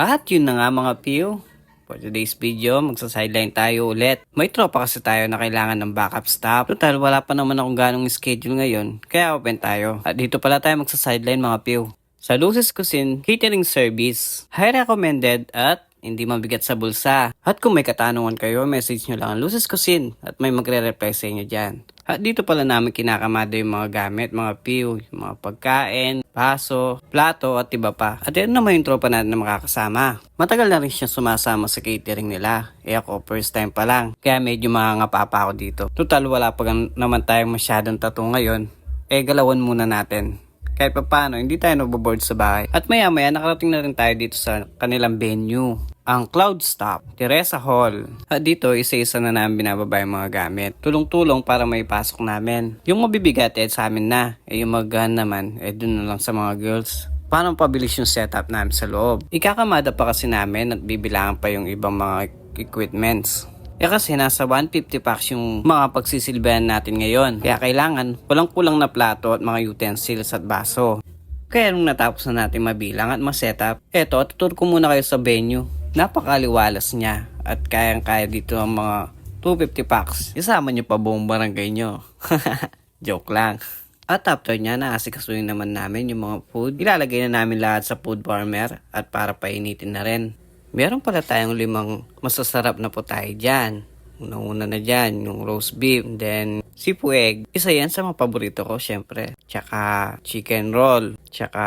At yun na nga mga piyo. For today's video, magsa-sideline tayo ulit. May tropa kasi tayo na kailangan ng backup stop. Total, wala pa naman akong ganong schedule ngayon, kaya open tayo. At dito pala tayo magsa-sideline mga piyo. Sa Lucis Cuisine Catering Service, high recommended at hindi mabigat sa bulsa. At kung may katanungan kayo, message nyo lang ang Lucis Cuisine at may magre-reply sa inyo dyan. At dito pala namin kinakamada yung mga gamit, mga piw, yung mga pagkain, baso, plato at iba pa. At yun naman yung tropa natin na makakasama. Matagal na rin siya sumasama sa catering nila. Eh ako, first time pa lang. Kaya medyo mangangapa pa ako dito. Total, wala pa naman tayong masyadong tattoo ngayon. Eh, galawan muna natin kahit pa paano, hindi tayo naboboard sa bahay. At maya maya, nakarating na rin tayo dito sa kanilang venue. Ang Cloud Stop, Teresa Hall. At dito, isa-isa na namin binababa yung mga gamit. Tulong-tulong para may pasok namin. Yung mabibigat, eh, sa amin na. Eh, yung magahan naman, eh, dun na lang sa mga girls. Paano pabilis yung setup namin sa loob? Ikakamada pa kasi namin at bibilangan pa yung ibang mga equipments. Eh kasi nasa 150 packs yung mga pagsisilbihan natin ngayon. Kaya kailangan walang-kulang na plato at mga utensils at baso. Kaya nung natapos na natin mabilang at ma-setup, eto, tutur ko muna kayo sa venue. Napakaliwalas niya at kayang-kaya dito ang mga 250 packs. Isama niyo pa buong barangay niyo. Joke lang. At after niya, naasikasuhin naman namin yung mga food. Ilalagay na namin lahat sa food warmer at para painitin na rin. Meron pala tayong limang masasarap na po tayo dyan. Unang-una na dyan, yung roast beef, then sipu egg. Isa yan sa mga paborito ko, syempre. Tsaka chicken roll, tsaka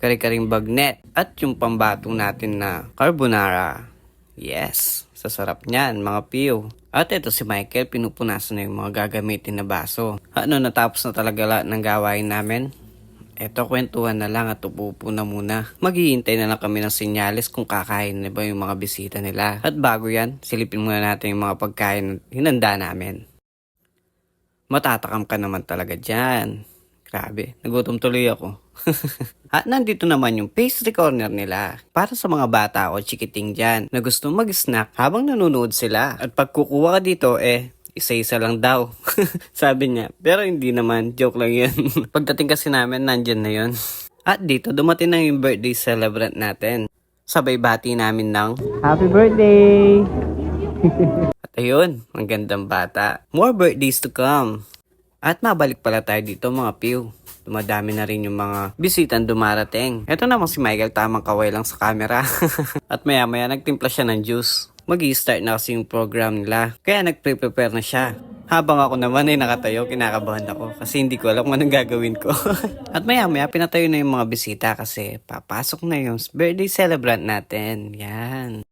kari-karing bagnet, at yung pambatong natin na carbonara. Yes, sasarap niyan, mga piyo. At ito si Michael, pinupunasan na yung mga gagamitin na baso. Ano, natapos na talaga lahat ng gawain namin? Eto, kwentuhan na lang at upupo na muna. Maghihintay na lang kami ng senyales kung kakain na ba yung mga bisita nila. At bago yan, silipin muna natin yung mga pagkain na hinanda namin. Matatakam ka naman talaga dyan. Grabe, nagutom tuloy ako. At nandito naman yung pastry corner nila. Para sa mga bata o chikiting dyan na gusto mag-snack habang nanonood sila. At pag kukuha ka dito, eh, isa-isa lang daw. Sabi niya. Pero hindi naman. Joke lang yun. Pagdating kasi namin, nandyan na yun. At dito, dumating na yung birthday celebrant natin. Sabay bati namin ng Happy Birthday! At ayun, ang gandang bata. More birthdays to come. At mabalik pala tayo dito mga piw. Dumadami na rin yung mga bisitang dumarating. Ito naman si Michael tamang kaway lang sa camera. At maya maya nagtimpla siya ng juice. mag start na kasi yung program nila. Kaya nagpre-prepare na siya. Habang ako naman ay nakatayo, kinakabahan ako kasi hindi ko alam kung anong gagawin ko. At maya maya pinatayo na yung mga bisita kasi papasok na yung birthday celebrant natin. Yan.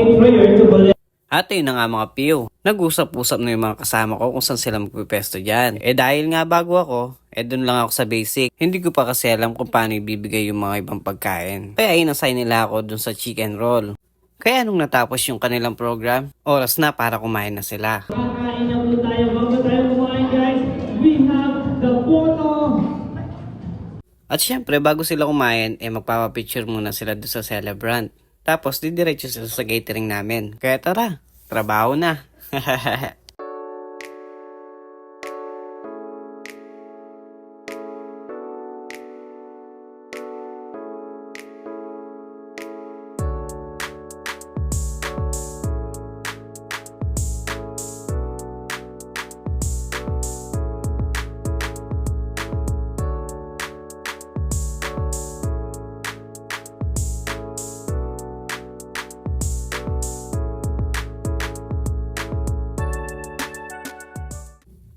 Opening prayer to bless. At yun na nga mga piyo, nag-usap-usap na yung mga kasama ko kung saan sila magpipesto dyan. Eh dahil nga bago ako, eh dun lang ako sa basic. Hindi ko pa kasi alam kung paano ibibigay yung mga ibang pagkain. Kaya inassign nila ako dun sa chicken roll. Kaya nung natapos yung kanilang program, oras na para kumain na sila. Kakain na po tayo. Bago tayo kumain guys, we have the photo. At syempre, bago sila kumain, eh magpapapicture muna sila doon sa celebrant. Tapos, didiretso sila sa catering namin. Kaya tara, trabaho na.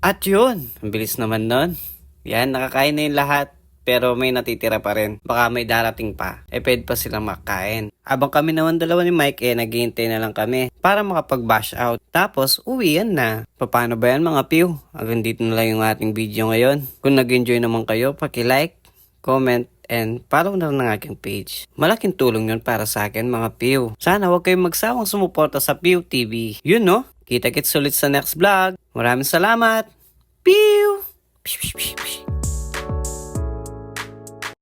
At yun, ang bilis naman nun. Yan, nakakain na yung lahat. Pero may natitira pa rin. Baka may darating pa. E pwede pa silang makakain. Habang kami naman dalawa ni Mike, eh naghihintay na lang kami para makapag-bash out. Tapos, uwi yan na. Paano ba yan mga piw? Hanggang dito na lang yung ating video ngayon. Kung nag-enjoy naman kayo, paki-like, comment, and follow na rin ang aking page. Malaking tulong yun para sa akin mga Piw. Sana huwag kayong magsawang sumuporta sa Piw TV. Yun no, Kita-kits ulit sa next vlog. Maraming salamat. Pew! Pew, pew, pew.